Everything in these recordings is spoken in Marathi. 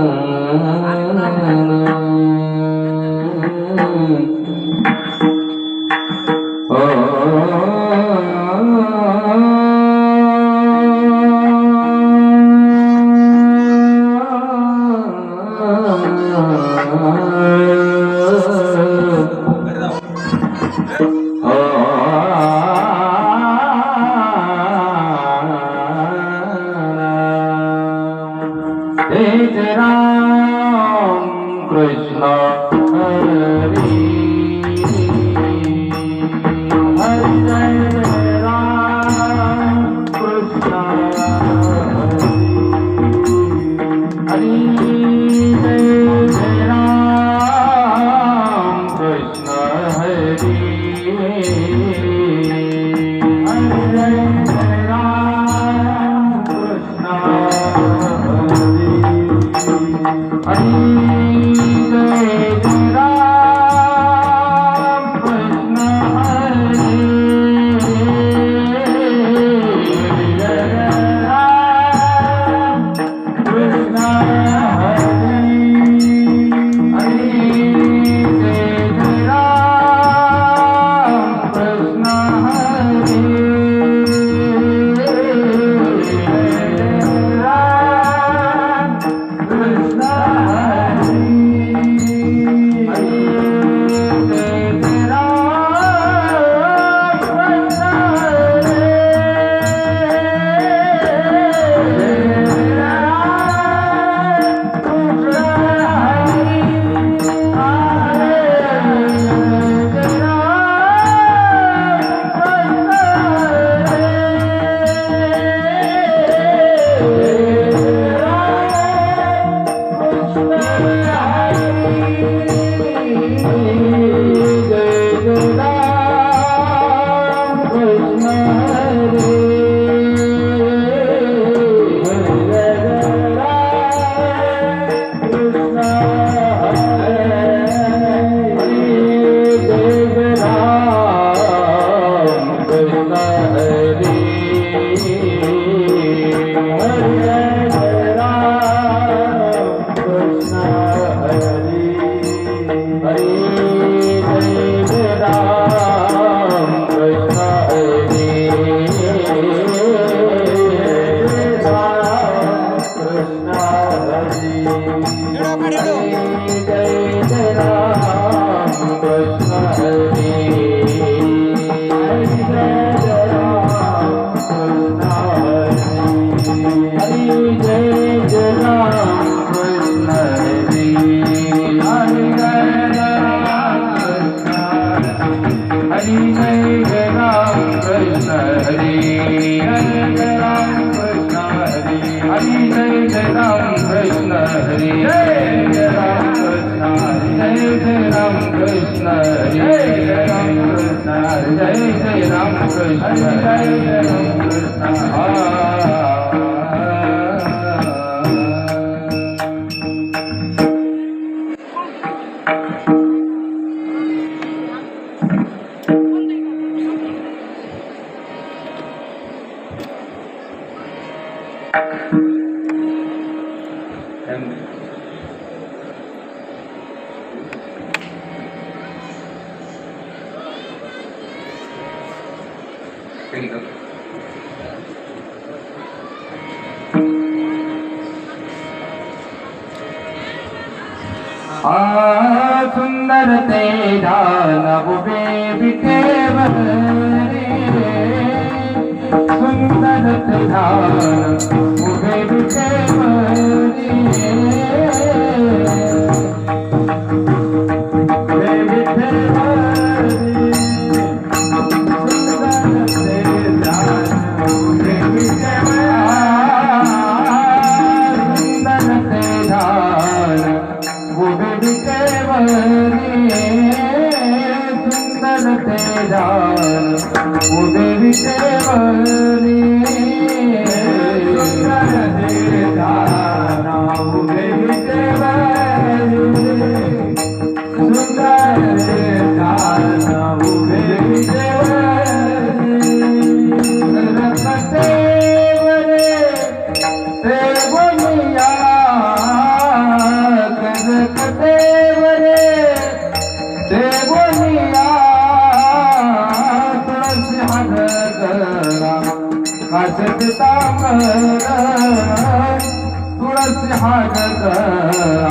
na na Hare Hare Ram Krishna Hare Hare Ram Krishna सुंदर तेरा नवे बिके बरे सुंदर उभे विठे Hare Hare तुळस हा गरा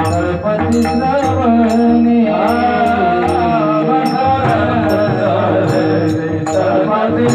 गणपती